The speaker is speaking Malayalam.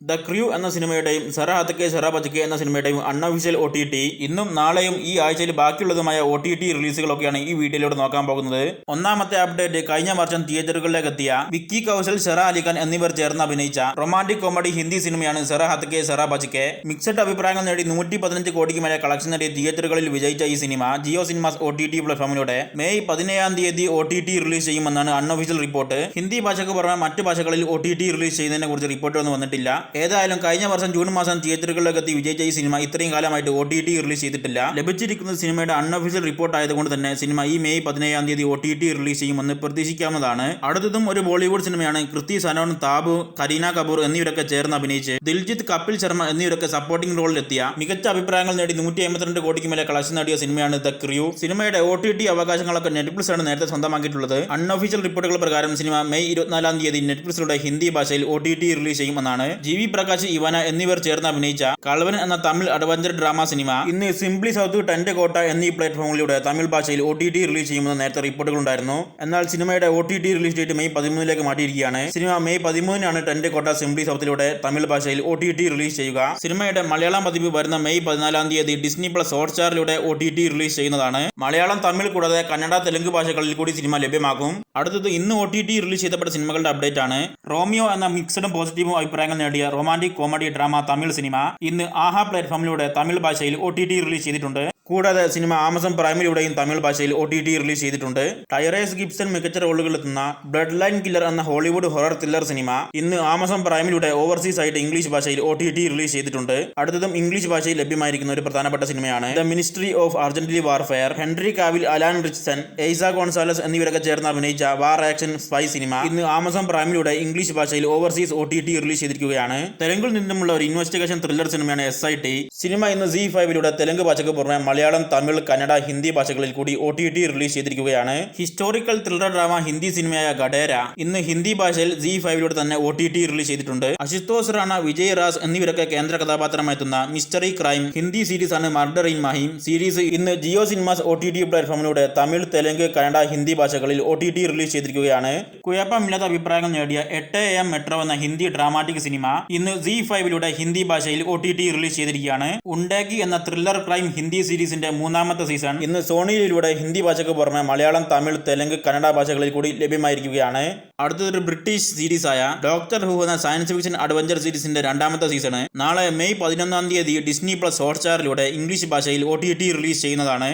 ദ ക്രൂ എന്ന സിനിമയുടെയും സെറ അതക്കെ സെറ പച്ചക്കെ എന്ന സിനിമയുടെയും അൺഒഫീഷ്യൽ ഒ ടി ടി ഇന്നും നാളെയും ഈ ആഴ്ചയിൽ ബാക്കിയുള്ളതുമായ ഒ ടി ടി റിലീസുകളൊക്കെയാണ് ഈ വീഡിയോയിലൂടെ നോക്കാൻ പോകുന്നത്. ഒന്നാമത്തെ അപ്ഡേറ്റ് കഴിഞ്ഞ വർഷം തിയേറ്ററുകളിലേക്ക് എത്തിയ വിക്കി കൗശൽ സെറ അലിഖാൻ എന്നിവർ ചേർന്ന് അഭിനയിച്ച റൊമാന്റിക് കോമഡി ഹിന്ദി സിനിമയാണ് സെറ ഹത്തക്കെ സെറ പച്ചക്കെ മിക്സഡ് അഭിപ്രായങ്ങൾ നേടി നൂറ്റി പതിനഞ്ച് കോടിക്ക് മേലെ കളക്ഷൻ നേടി തിയേറ്ററുകളിൽ വിജയിച്ച ഈ cinema Jio cinemas O T T പ്ലാറ്റ്ഫോമിലൂടെ May പതിനേഴാം തീയതി ഒ ടി ടി റിലീസ് ചെയ്യുമെന്നാണ് അൺഒഫീഷ്യൽ റിപ്പോർട്ട്. ഹിന്ദി ഭാഷയ്ക്ക് പുറമെ മറ്റ് ഭാഷകളിൽ ഒ ടി ടി റിലീസ് ചെയ്യുന്നതിനെ കുറിച്ച് റിപ്പോർട്ടൊന്നും വന്നിട്ടില്ല. ഏതായാലും കഴിഞ്ഞ വർഷം ജൂൺ മാസം തിയേറ്ററുകളിലേക്ക് എത്തി വിജയിച്ച ഈ സിനിമ ഇത്രയും കാലമായിട്ട് ഒ ടി ടി റിലീസ് ചെയ്തിട്ടില്ല. ലഭിച്ചിരിക്കുന്ന സിനിമയുടെ അൺഒഫീഷ്യൽ റിപ്പോർട്ട് ആയതുകൊണ്ട് തന്നെ സിനിമ ഈ മെയ് പതിനേഴാം തീയതി ഒ ടി ടി റിലീസ് ചെയ്യുമെന്ന് പ്രതീക്ഷിക്കാവുന്നതാണ്. അടുത്തതും ഒരു ബോളിവുഡ് സിനിമയാണ് കൃതി സനോൺ താബു കരീന കപൂർ എന്നിവരൊക്കെ ചേർന്ന് അഭിനയിച്ച് ദിൽജിത്ത് കപിൽ ശർമ്മ എന്നിവരൊക്കെ സപ്പോർട്ടിംഗ് റോളിലെത്തിയ മികച്ച അഭിപ്രായങ്ങൾ നേടി നൂറ്റി അമ്പത്തിരണ്ട് കോടിക്ക് മേലെ കളക്ഷൻ നേടിയ സിനിമയാണ് ദ ക്രിയു സിനിമയുടെ ഒ ടി ടി അവകാശങ്ങളൊക്കെ നെറ്റ്ഫ്ലിക്സ് ആണ് നേരത്തെ സ്വന്തമാക്കിയിട്ടുള്ളത്. അൺഒഫീഷ്യൽ റിപ്പോർട്ടുകൾ പ്രകാരം സിനിമ മെയ് ഇരുപത്തിനാലാം തീയതി നെറ്റ്ഫ്ലിക്സിലൂടെ ഹിന്ദി ഭാഷയിൽ ഒ ടി ടി റിലീസ് ചെയ്യുമെന്നാണ്. ജി വി പ്രകാശ് ഇവന എന്നിവർ ചേർന്ന് അഭിനയിച്ച കളവൻ എന്ന തമിഴ് അഡ്വഞ്ചർ ഡ്രാമ സിനിമ ഇന്ന് സിംപ്ലി സൗത്ത് ടെന്റ് കോട്ട എന്നീ പ്ലാറ്റ്ഫോമിലൂടെ തമിഴ് ഭാഷയിൽ ഒ ടി ടി റിലീസ് ചെയ്യുമെന്ന് നേരത്തെ റിപ്പോർട്ടുകൾ ഉണ്ടായിരുന്നു എന്നാൽ സിനിമയുടെ O T T release date May പതിമൂന്നിലേക്ക് മാറ്റിയിരിക്കുകയാണ്. സിനിമ മെയ് പതിമൂന്നിനാണ് ടെന്റ് കോട്ട സിംപ്ലി സൗത്തിലൂടെ തമിഴ് ഭാഷയിൽ ഒ ടി ടി റിലീസ് ചെയ്യുക. സിനിമയുടെ മലയാളം പതിപ്പ് വരുന്ന മെയ് പതിനാലാം തീയതി ഡിസ്നി പ്ലസ് ഹോട്ട്സ്റ്റാറിലൂടെ ഒ ടി ടി റിലീസ് ചെയ്യുന്നതാണ്. മലയാളം തമിഴ് കൂടാതെ കന്നഡ തെലുങ്ക് ഭാഷകളിൽ കൂടി സിനിമ ലഭ്യമാകും. അടുത്തത് ഇന്ന് ഒ ടി ടി റിലീസ് ചെയ്തപ്പെട്ട സിനിമകളുടെ അപ്ഡേറ്റ് ആണ് റോമിയോ എന്ന മിക്സഡും പോസിറ്റീവും അഭിപ്രായങ്ങൾ നേടിയ റൊമാന്റിക് കോമഡി ഡ്രാമ തമിഴ് സിനിമ. ഇന്ന് ആഹാ പ്ലാറ്റ്ഫോമിലൂടെ തമിഴ് ഭാഷയിൽ ഒ ടി ടി റിലീസ് ചെയ്തിട്ടുണ്ട്. കൂടാതെ സിനിമ ആമസോൺ പ്രൈമിലൂടെയും തമിഴ് ഭാഷയിൽ ഒ ടി ടി റിലീസ് ചെയ്തിട്ടുണ്ട്. ടൈറേസ് ഗിബ്സൺ മികച്ച റോളുകളെത്തുന്ന ബ്ലഡ് ലൈൻ കില്ലർ എന്ന ഹോളിവുഡ് ഹൊറർ ത്രില്ലർ സിനിമ ഇന്ന് ആമസോൺ പ്രൈമിലൂടെ ഓവർസീസ് ആയിട്ട് ഇംഗ്ലീഷ് ഭാഷയിൽ ഒ ടി ടി റിലീസ് ചെയ്തിട്ടുണ്ട്. അടുത്തതും ഇംഗ്ലീഷ് ഭാഷയിൽ ലഭ്യമായിരിക്കുന്ന ഒരു പ്രധാനപ്പെട്ട സിനിമയാണ് the ministry of urgently warfare Henry Cavill Alan Ritchson Eiza Gonzalez എന്നിവരൊക്കെ ചേർന്ന് അഭിനയിച്ച വാർ ആക്ഷൻ സ്പൈ സിനിമ ഇന്ന് ആമസോൺ പ്രൈമിലൂടെ ഇംഗ്ലീഷ് ഭാഷയിൽ overseas O T T release ചെയ്തിരിക്കുകയാണ്. തെലുങ്കിൽ നിന്നുമുള്ള ഒരു ഇൻവെസ്റ്റിഗേഷൻ ത്രില്ലർ സിനിമയാണ് എസ് ഐ ടി സിനിമ ഇന്ന് സി ഫൈവിലൂടെ തെലുങ്ക് ഭാഷയ്ക്ക് പുറമെ മലയാളം തമിഴ് കന്നഡ ഹിന്ദി ഭാഷകളിൽ കൂടി ഒ ടി ടി റിലീസ് ചെയ്തിരിക്കുകയാണ്. ഹിസ്റ്റോറിക്കൽ ത്രില്ലർ ഡ്രാമ ഹിന്ദി സിനിമയായ ഗഡേര ഇന്ന് ഹിന്ദി ഭാഷയിൽ സി ഫൈവിലൂടെ തന്നെ ഒ ടി ടി റിലീസ് ചെയ്തിട്ടുണ്ട്. അശുതോഷ് റാണ വിജയ് റാസ് എന്നിവരൊക്കെ കേന്ദ്ര കഥാപാത്രമെത്തുന്ന മിസ്റ്ററി ക്രൈം ഹിന്ദി സീരീസ് ആണ് മർഡർ ഇൻ മഹിം സീരീസ് ഇന്ന് Jio cinemas O T T പ്ലാറ്റ്ഫോമിലൂടെ Tamil Telugu Kannada Hindi ഭാഷകളിൽ ഒ ടി ടി റിലീസ് ചെയ്തിരിക്കുകയാണ്. കുഴപ്പമില്ലാത്ത അഭിപ്രായങ്ങൾ നേടിയ എട്ട് എം മെട്രോ എന്ന ഹിന്ദി ഡ്രാമാറ്റിക് സിനിമ ഇന്ന് സി ഫൈവിലൂടെ ഹിന്ദി ഭാഷയിൽ ഒ ടി ടി റിലീസ് ചെയ്തിരിക്കുകയാണ്. ഉണ്ടാക്കി എന്ന ത്രില്ലർ ക്രൈം ഹിന്ദി സീരീസിന്റെ മൂന്നാമത്തെ സീസൺ ഇന്ന് സോണിയിലൂടെ ഹിന്ദി ഭാഷയ്ക്ക് പുറമെ മലയാളം തമിഴ് തെലുങ്ക് കന്നഡ ഭാഷകളിൽ കൂടി ലഭ്യമായിരിക്കുകയാണ്. അടുത്തൊരു ബ്രിട്ടീഷ് സീരീസായ ഡോക്ടർ ഹു എന്ന സയൻസ് ഫിക്ഷൻ അഡ്വഞ്ചർ സീരീസിന്റെ രണ്ടാമത്തെ സീസൺ നാളെ മെയ് പതിനൊന്നാം തീയതി ഡിസ്നി പ്ലസ് ഹോട്ട്സ്റ്റാറിലൂടെ ഇംഗ്ലീഷ് ഭാഷയിൽ ഒ ടി ടി റിലീസ് ചെയ്യുന്നതാണ്.